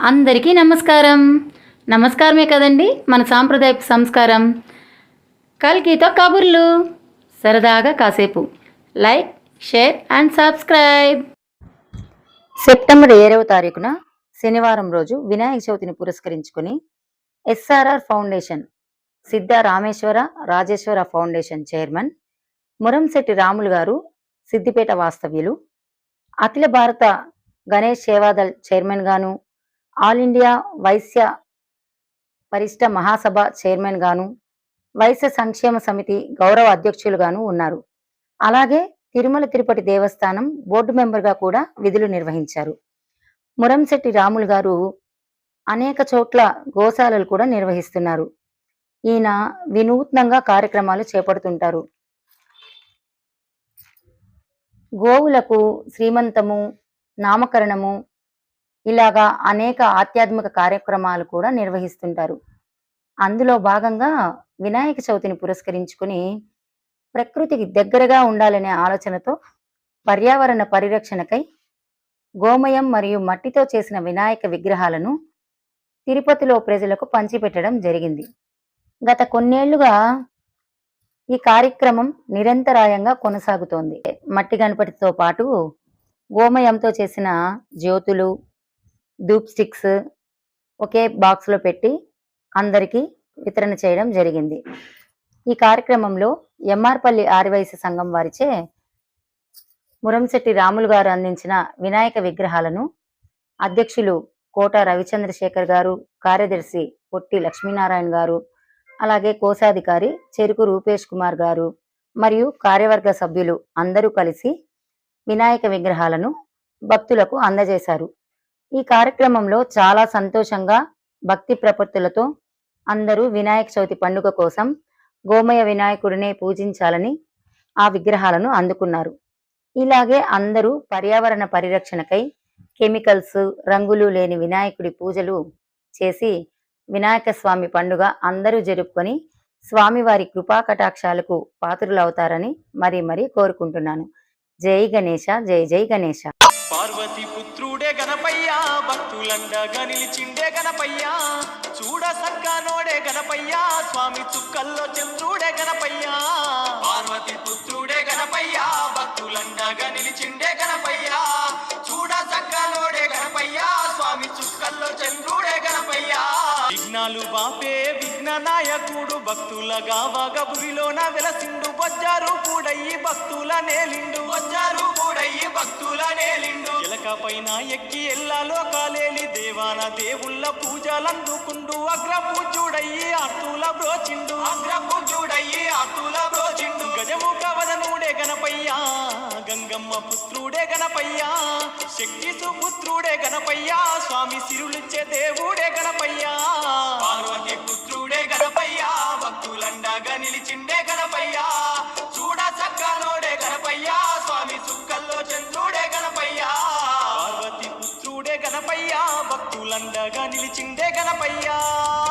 అందరికీ నమస్కారం. నమస్కారమే కదండి మన సాంప్రదాయపు సంస్కారం. కల్కితో కబుర్లు సరదాగా కాసేపు. Like share and subscribe. September ఏడవ తారీఖున శనివారం రోజు వినాయక చవితిని పురస్కరించుకుని SRR foundation Siddha Rameshwara Rajeshwara foundation chairman Muramshetti Ramulu garu Siddipet వాస్తవ్యులు అఖిల భారత గణేష్ సేవాదల్ చైర్మన్ గాను all India Vaishya Parishad Mahasabha chairman గాను వైశ్య సంక్షేమ సమితి గౌరవ అధ్యక్షులుగాను ఉన్నారు. అలాగే తిరుమల తిరుపతి దేవస్థానం బోర్డు మెంబర్గా కూడా విధులు నిర్వహించారు. మురంశెట్టి రాములు గారు అనేక చోట్ల గోశాలలు కూడా నిర్వహిస్తున్నారు. ఈయన వినూత్నంగా కార్యక్రమాలు చేపడుతుంటారు. గోవులకు శ్రీమంతము నామకరణము ఇలాగా అనేక ఆధ్యాత్మిక కార్యక్రమాలు కూడా నిర్వహిస్తుంటారు. అందులో భాగంగా వినాయక చవితిని పురస్కరించుకుని ప్రకృతికి దగ్గరగా ఉండాలనే ఆలోచనతో పర్యావరణ పరిరక్షణకై గోమయం మరియు మట్టితో చేసిన వినాయక విగ్రహాలను తిరుపతిలో ప్రజలకు పంచిపెట్టడం జరిగింది. గత కొన్నేళ్ళుగా ఈ కార్యక్రమం నిరంతరాయంగా కొనసాగుతోంది. మట్టి గణపతితో పాటు గోమయంతో చేసిన జ్యోతులు ధూప్ స్టిక్స్ ఒకే బాక్స్లో పెట్టి అందరికీ వితరణ చేయడం జరిగింది. ఈ కార్యక్రమంలో ఎంఆర్పల్లి ఆర్వైశ్య సంఘం వారిచే మురంశెట్టి రాములు గారు అందించిన వినాయక విగ్రహాలను అధ్యక్షులు కోట రవిచంద్రశేఖర్ గారు కార్యదర్శి పొట్టి లక్ష్మీనారాయణ గారు అలాగే కోశాధికారి చెరుకు రూపేష్ కుమార్ గారు మరియు కార్యవర్గ సభ్యులు అందరూ కలిసి వినాయక విగ్రహాలను భక్తులకు అందజేశారు. ఈ కార్యక్రమంలో చాలా సంతోషంగా భక్తి ప్రపత్తులతో అందరూ వినాయక చవితి పండుగ కోసం గోమయ వినాయకుడినే పూజించాలని ఆ విగ్రహాలను అందుకున్నారు. ఇలాగే అందరూ పర్యావరణ పరిరక్షణకై కెమికల్స్ రంగులు లేని వినాయకుడి పూజలు చేసి వినాయక స్వామి పండుగ అందరూ జరుపుకొని స్వామివారి కృపా కటాక్షాలకు పాత్రులవుతారని మరీ మరీ కోరుకుంటున్నాను. జై గణేష జై జై గణేష. పార్వతి పుత్రుడే గణపయ్యా భక్తులండగా నిలిచిండే గణపయ్యా. చూడ సక్కనోడే గణపయ్యా స్వామి చుక్కల్లో చంద్రుడే గణపయ్యా. పార్వతి పుత్రుడే గణపయ్యా భక్తులండగా నిలిచిండే గణపయ్యా. చూడ సక్కనోడే గణపయ్యా స్వామి చుక్కల్లో చంద్రుడే గణపయ్యా. విఘ్నాలు బాపే నాయకుడు భక్తుల గావగ బురిలోన వెలసిండు బొజ్జారు కూడయ్యి భక్తుల నేలిండు. బొజ్జారు కూడయ్యి భక్తుల నేలిండు. ఎలక పైన ఎక్కి ఎల్లాలో కాలేలి దేవాన దేవుళ్ళ పూజలందుకుండు అగ్ర పూజుడయ్యి అత్తుల బ్రోచిండు. అగ్ర పూజుడయ్యి అత్తుల బ్రోచిండు. గజముఖ వదనుడే గణపయ్యా గంగమ్మ పుత్రుడే గణపయ్యా శక్తి సుపుత్రుడే గణపయ్యా స్వామి సిరులిచ్చే దేవుడే గణపయ్యా. పార్వతి